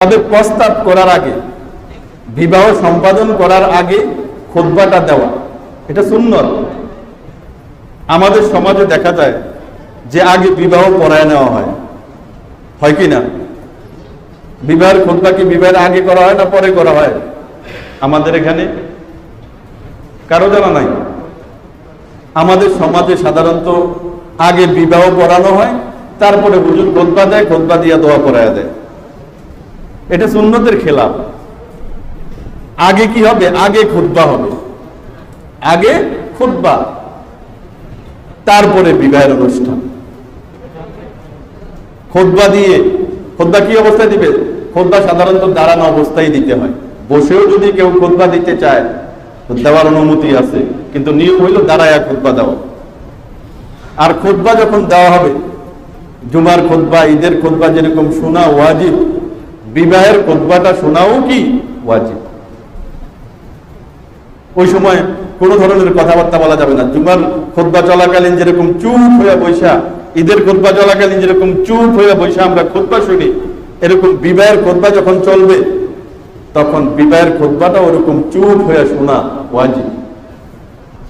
তবে প্রস্তাব করার আগে, বিবাহ সম্পাদন করার আগে খোদবাটা দেওয়া, এটা সুন্নত। আমাদের সমাজে দেখা যায় যে আগে বিবাহ পড়ায় নেওয়া হয়। হয় কি না? বিবাহের খোদবা কি বিবাহের আগে করা হয় না পরে করা হয়? আমাদের এখানে কারও জানা নাই। আমাদের সমাজে সাধারণত আগে বিবাহ পড়ানো হয়, তারপরে হুজুর খোদবা দেয় খোদবা দিয়া দোয়া পড়ায় দেয়। এটা সুন্নতের খেলাফ। আগে কি হবে? আগে খুতবা হবে। আগে খুতবা। তারপরে বিবাহের অনুষ্ঠান। খোদবা দিয়ে খোদবা কি অবস্থায় দিবে? খোদবা সাধারণত দাঁড়ানো অবস্থায় দিতে হয়। বসেও যদি কেউ খোদবা দিতে চায় দেওয়ার অনুমতি আছে। কিন্তু নিয়ম হইল দাঁড়ায়া খোদবা দেওয়া। আর খোদবা যখন দেওয়া হবে, জুমার খোদবা ঈদের খোদবা যেরকম শোনা ওয়াজিব বিবাহের খোদবাটা শোনাও কি? ওয়াজিব। ওই সময় কোনো ধরনের কথাবার্তা বলা যাবে না। জুমার খোদবা চলাকালীন যেরকম চুপ হয়ে বৈশা, ঈদের খোদবা চলাকালীন যেরকম চুপ হয়ে বৈশা আমরা খোদবা শুনি, এরকম বিবাহের খোদবা যখন চলবে, তখন বিবাহের খোদবাটা ওরকম চুপ হয়ে শোনা ওয়াজিব।